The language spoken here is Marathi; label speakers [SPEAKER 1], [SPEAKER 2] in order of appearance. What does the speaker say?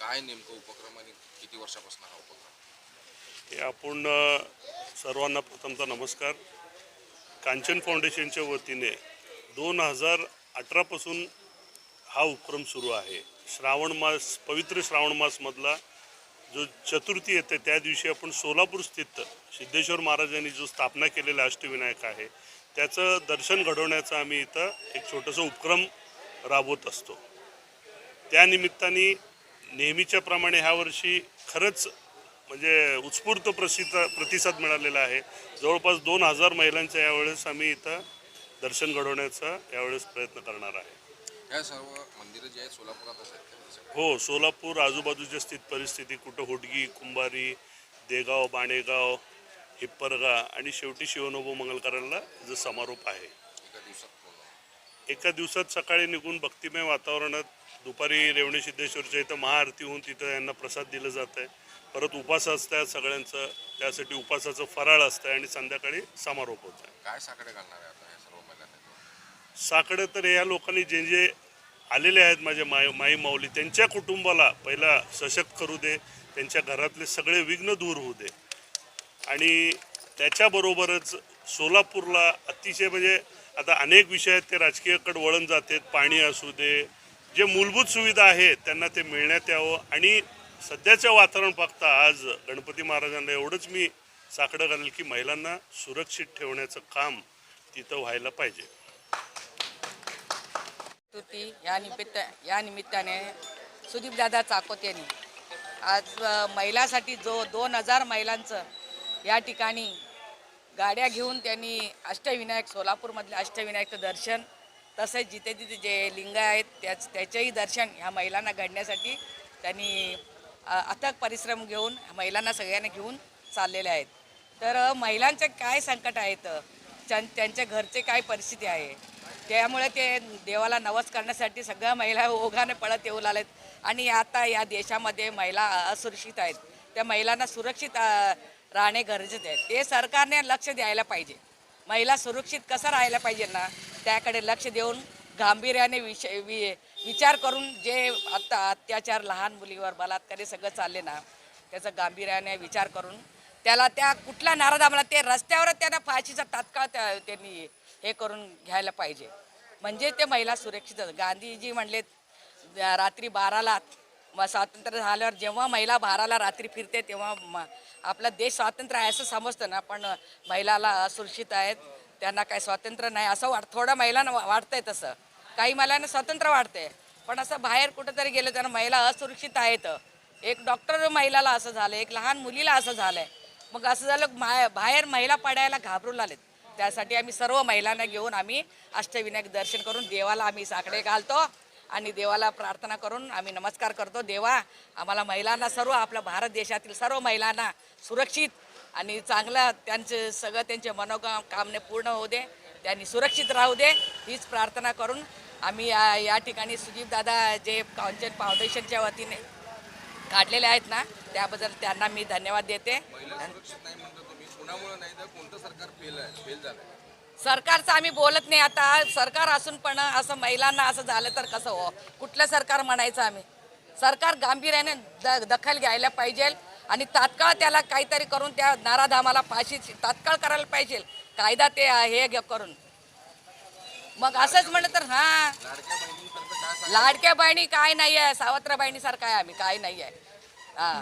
[SPEAKER 1] काय नेमकं उपक्रम आणि किती वर्षापासून हा उपक्रम?
[SPEAKER 2] हे आपण सर्वांना प्रथमतः नमस्कार. कांचन फाउंडेशनच्या वतीने दोन हजार अठरापासून हा उपक्रम सुरू आहे. श्रावण मास पवित्र श्रावण मासमधला जो चतुर्थी येते त्या दिवशी आपण सोलापूर स्थित सिद्धेश्वर महाराजांनी जो स्थापना केलेला अष्टविनायक आहे त्याचं दर्शन घडवण्याचा आम्ही इथं एक छोटंसं उपक्रम राबवत असतो. त्यानिमित्ताने निमित्ताने नेहमीच्या प्रमाणे ह्या वर्षी खरंच म्हणजे उत्स्फूर्त प्रसिद्ध प्रतिसाद मिळालेला आहे. जवळपास दोन हजार महिलांच्या यावेळेस आम्ही इथं दर्शन घडवण्याचा यावेळेस प्रयत्न करणार आहे? हो सोलापूर आजूबाजूच्या स्थित परिस्थिती कुठं होडगी कुंभारी देगाव बाणेगाव हिप्परगा आणि शेवटी शिवनोबो मंगलकारांना जो समारोप आहे.
[SPEAKER 1] एका दिवसात
[SPEAKER 2] सकाळी निघून भक्तिमय वातावरणात दुपारी रेवणी सिद्धेश्वरच्या इथं महाआरती होऊन तिथं यांना प्रसाद दिलं जात आहे. परत उपास असतात सगळ्यांचं त्यासाठी उपासाचं फराळ असतं आणि संध्याकाळी समारोप होत आहे.
[SPEAKER 1] काय साकडे घालणार आहे आता या सर्व महिलांना?
[SPEAKER 2] साकडं तर या लोकांनी जे जे आलेले आहेत माझे माय माई माऊली त्यांच्या कुटुंबाला पहिला सशक्त करू दे त्यांच्या घरातले सगळे विघ्न दूर होऊ दे. आणि त्याच्याबरोबरच सोलापूरला अतिशय म्हणजे आता अनेक विषय आहेत ते राजकीयकडे वळण जातात पाणी असू दे जे मूलभूत सुविधा आहेत त्यांना ते मिळण्यात यावं. आणि सध्याचं वातावरण बघता आज गणपती महाराजांना एवढंच मी साकडं घालेल की महिलांना सुरक्षित ठेवण्याचं काम तिथं व्हायला पाहिजे.
[SPEAKER 3] या निमित्त या निमित्ताने सुदीपदादा चाकोत यांनी आज महिलासाठी जो दोन हजार महिलांचं या ठिकाणी गाड्या घेऊन त्यांनी अष्टविनायक सोलापूरमधल्या अष्टविनायकचं दर्शन तसेच जिथे जिथे जे लिंग आहेत त्याच त्याचेही दर्शन ह्या महिलांना घडण्यासाठी त्यांनी अथक परिश्रम घेऊन महिलांना सगळ्यांना घेऊन चाललेले आहेत. तर महिलांचे काय संकट आहेत? त्यां- त्यांच्या घरचे काय परिस्थिती आहे? त्यामुळे ते देवाला नवस करण्यासाठी सगळ्या महिला ओघाने पळत येऊ लागलेत. आणि आता या देशामध्ये महिला असुरक्षित आहेत. त्या महिलांना सुरक्षित राहणे गरजेचे आहे. ते सरकारने लक्ष द्यायला पाहिजे. महिला सुरक्षित कसं राहायला पाहिजे ना? त्याकडे लक्ष देऊन गांभीर्याने विषय वि विचार करून जे आत्ता अत्याचार लहान मुलीवर बलात्कार हे सगळं चालले ना त्याचा गांभीर्याने विचार करून त्याला त्या कुठला नाराज ते रस्त्यावरच त्यांना फाशीचा तात्काळ त्या- त्यांनी हे करून घ्यायला पाहिजे. म्हणजे ते महिला सुरक्षित गांधीजी म्हणले रात्री बाराला मग स्वातंत्र्य झाल्यावर जेव्हा महिला बाराला रात्री फिरते तेव्हा म- आपला देश स्वातंत्र्य आहे असं समजतं ना पण महिलाला असुरक्षित आहेत. त्यांना काही स्वातंत्र्य नाही असं वाट थोडं महिलांना वाटतंय तसं. काही महिलांना स्वातंत्र्य वाटतंय पण असं बाहेर कुठंतरी गेलं त्यांना महिला असुरक्षित आहेत. एक डॉक्टर महिलाला असं झालं एक लहान मुलीला असं झालंय. मग असं झालं मा- बाहेर महिला पडायला घाबरून आलेत. त्यासाठी आम्ही सर्व महिलांना घेऊन आम्ही अष्टविनायक दर्शन करून देवाला आम्ही साकडे घालतो आणि देवाला प्रार्थना करून आम्ही नमस्कार करतो. देवा आम्हाला महिलांना सर्व आपल्या भारत देशातील सर्व महिलांना सुरक्षित आणि चांगलं त्यांचे सगळं त्यांचे मनोकामने पूर्ण होऊ दे त्यांनी सुरक्षित राहू दे हीच प्रार्थना करून आम्ही या या ठिकाणी सुजीतदादा जे कांचन फाउंडेशनच्या वतीने काढलेले आहेत ना त्याबद्दल त्यांना मी धन्यवाद देते. सरकारचं आम्ही बोलत नाही आता. सरकार असून पण असं महिलांना असं झालं तर कसं हो? कुठलं सरकार म्हणायचं आम्ही? सरकार गांभीर्याने द दखल घ्यायला पाहिजे. आणि तात्काळ त्याला काहीतरी करून त्या नाराधामाला फाशी तात्काळ करायला पाहिजे. कायदा ते हे करून. मग असंच म्हणलं तर हा. लाडक्या बहिणी काय नाही आहे सावत्र बहिणीसारखं आहे आम्ही काय नाही आहे हा.